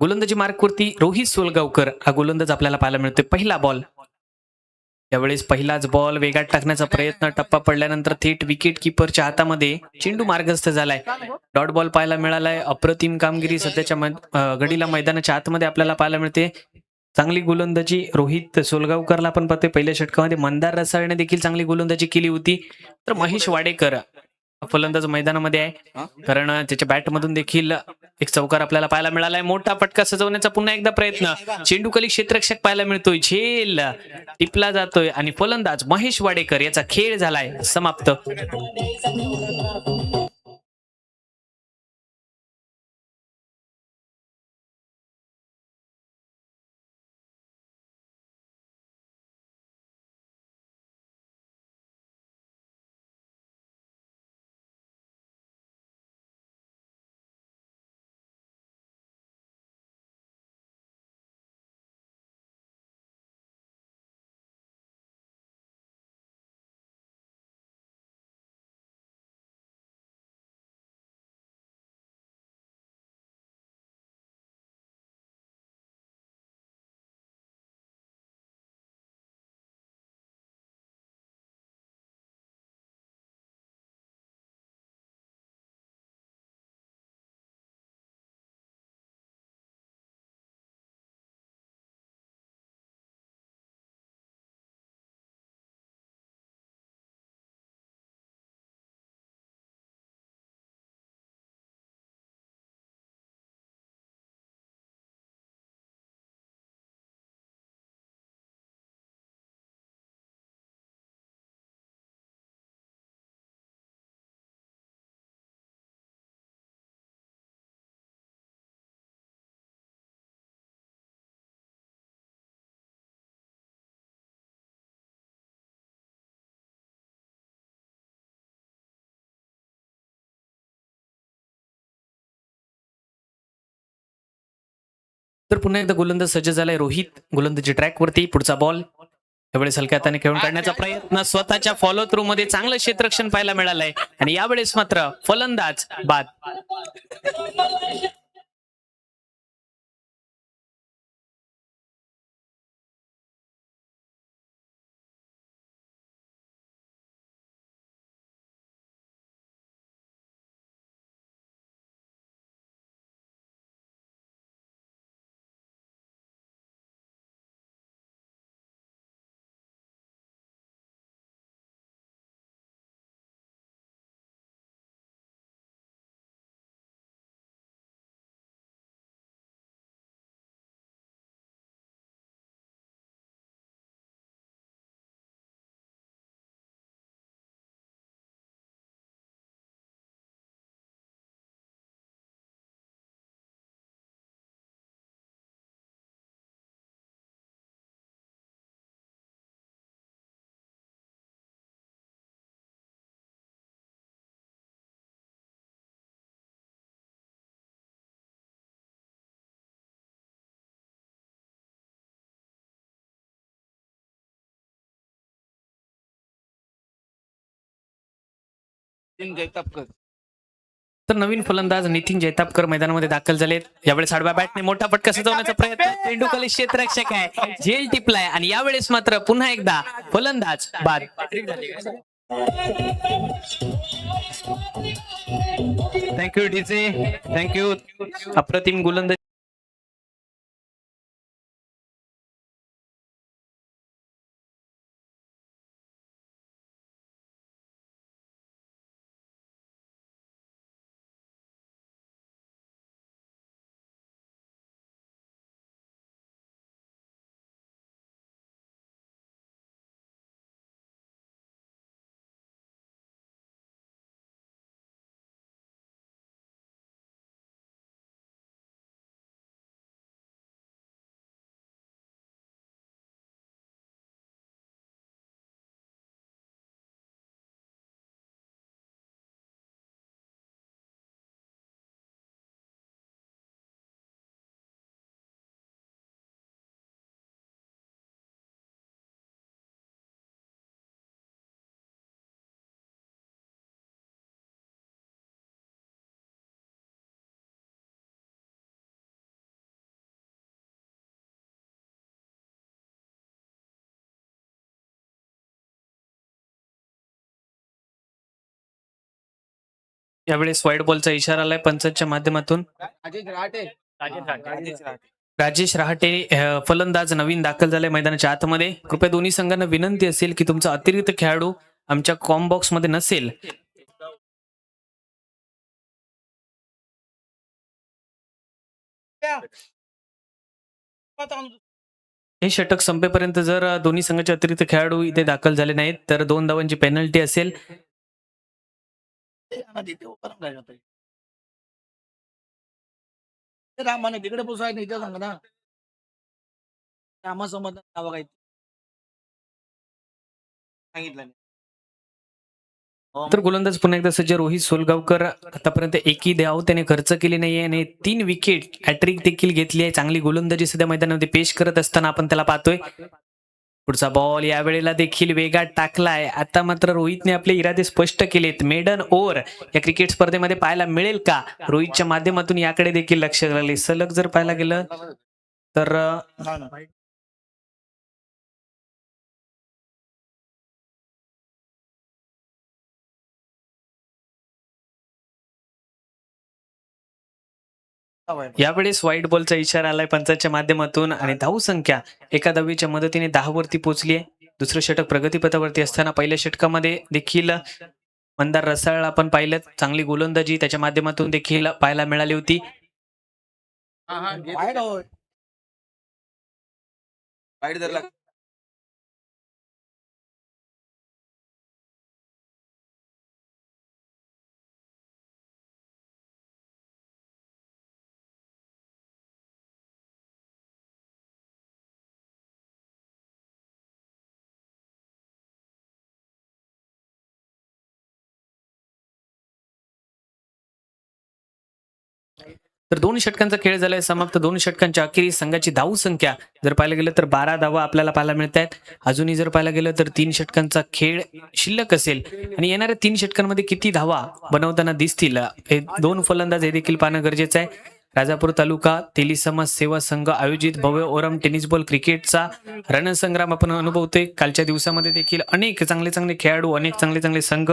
गोलंदाजी मार्कवरती रोहित सोलगावकर हा गोलंदाज आपल्याला पाहायला मिळतोय. पहिला बॉल यावेळेस पहिलाच बॉल वेगात टाकण्याचा प्रयत्न टप्पा पडल्यानंतर थेट विकेट किपरच्या हातामध्ये चेंडू मार्गस्थ झालाय. डॉट बॉल पाहायला मिळालाय. अप्रतिम कामगिरी सध्याच्या घडीला मैदानाच्या आतमध्ये आपल्याला पाहायला मिळते. चांगली गोलंदाजी रोहित सोलगावकरला आपण पाहतोय. पहिल्या षटकामध्ये मंदार रसाळने देखील चांगली गोलंदाजी केली होती. तर महेश वाडेकर फलंदाज मैदानामध्ये आहे. कारण त्याच्या बॅटमधून देखील एक चौकार आपल्याला पाहायला मिळालाय. मोठा फटका सजवण्याचा पुन्हा एकदा प्रयत्न. चेंडूकली क्षेत्ररक्षक पाहायला मिळतोय. झेल टिपला जातोय आणि फलंदाज महेश वाडेकर याचा खेळ झालाय. समाप्त. तर पुन्हा एकदा गोलंदाज सज्ज झालाय रोहित. गोलंदाजी ट्रॅकवरती पुढचा बॉल त्यावेळेस हलक्या हाताने खेळून काढण्याचा प्रयत्न स्वतःच्या फॉलो थ्रू मध्ये चांगलं क्षेत्ररक्षण पाहायला मिळालंय. आणि यावेळेस मात्र फलंदाज बाद. तर नवीन फलंदाज नितीन जैतापकर मैदानामध्ये दाखल झालेत. यावेळेस आडव्या बॅटने मोठा फटका सजवण्याचा प्रयत्न. चेंडूकली क्षेत्ररक्षक आहे. झेल टिपलाय आणि यावेळेस मात्र पुन्हा एकदा फलंदाज बाद. थँक्यू डीजे थँक्यू अप्रतिम गोलंदाज. यावेळेस व्हाईट बॉलचा इशारा आलाय पंचांच्या माध्यमातून. राजेश रहाटे. फलंदाज नवीन दाखल झाले मैदानाच्या आतमध्ये. कृपया दोन्ही संघांना विनंती असेल की तुमचा अतिरिक्त खेळाडू आमच्या कॉम बॉक्समध्ये नसेल. हे षटक संपेपर्यंत जर दोन्ही संघाचे अतिरिक्त खेळाडू इथे दाखल झाले नाहीत तर दोन धावांची पेनल्टी असेल. रामाने तिकडे पोसाय नाही इथं सांग ना. रामा समज नाव काय सांगितलं नाही. हो, तर गोलंदाज पुन्हा एकदा सज्ज रोहित सोलगावकर आतापर्यंत एकही धाव त्याने खर्च केली नाहीये आणि तीन विकेट हॅट्रिक देखील घेतली आहे. चांगली गोलंदाजी सध्या मैदानामध्ये पेश करत असताना आपण त्याला पाहतोय. पुढचा बॉल यावेळेला देखील वेगात टाकलाय. आता मात्र रोहितने आपले इरादे स्पष्ट केलेत. मेडन ओव्हर या क्रिकेट स्पर्धेमध्ये पाहायला मिळेल का? रोहितच्या माध्यमातून याकडे देखील लक्ष लागले. सलग जर पाहायला गेलं तर यावेळेस व्हाईट बॉलचा इशारा आलाय पंचाच्या माध्यमातून आणि धाव संख्या. एका धावीच्या मदतीने दहा वरती पोहोचली आहे दुसरं षटक प्रगतीपथावरती असताना पहिल्या षटकामध्ये देखील मंदार रसाळ आपण पाहिलं. चांगली गोलंदाजी त्याच्या माध्यमातून देखील पाहायला मिळाली होती. वाईट होय. तर दोन षटकांचा खेळ झालाय समाप्त. दोन षटकांच्या अखेरीस संघाची धाव संख्या जर पाहायला गेलं तर बारा धावा आपल्याला पाहायला मिळत आहेत अजूनही जर पाहायला गेलं तर तीन षटकांचा खेळ शिल्लक असेल. आणि येणाऱ्या तीन षटकांमध्ये किती धावा बनवताना दिसतील? हे दोन फलंदाज हे देखील पाहणं गरजेचं आहे. राजापूर तालुका तेली समाज सेवा संघ आयोजित भव्य ओरम टेनिस बॉल क्रिकेटचा रणसंग्राम आपण अनुभवतोय. कालच्या दिवसामध्ये देखील अनेक चांगले चांगले खेळाडू अनेक चांगले चांगले संघ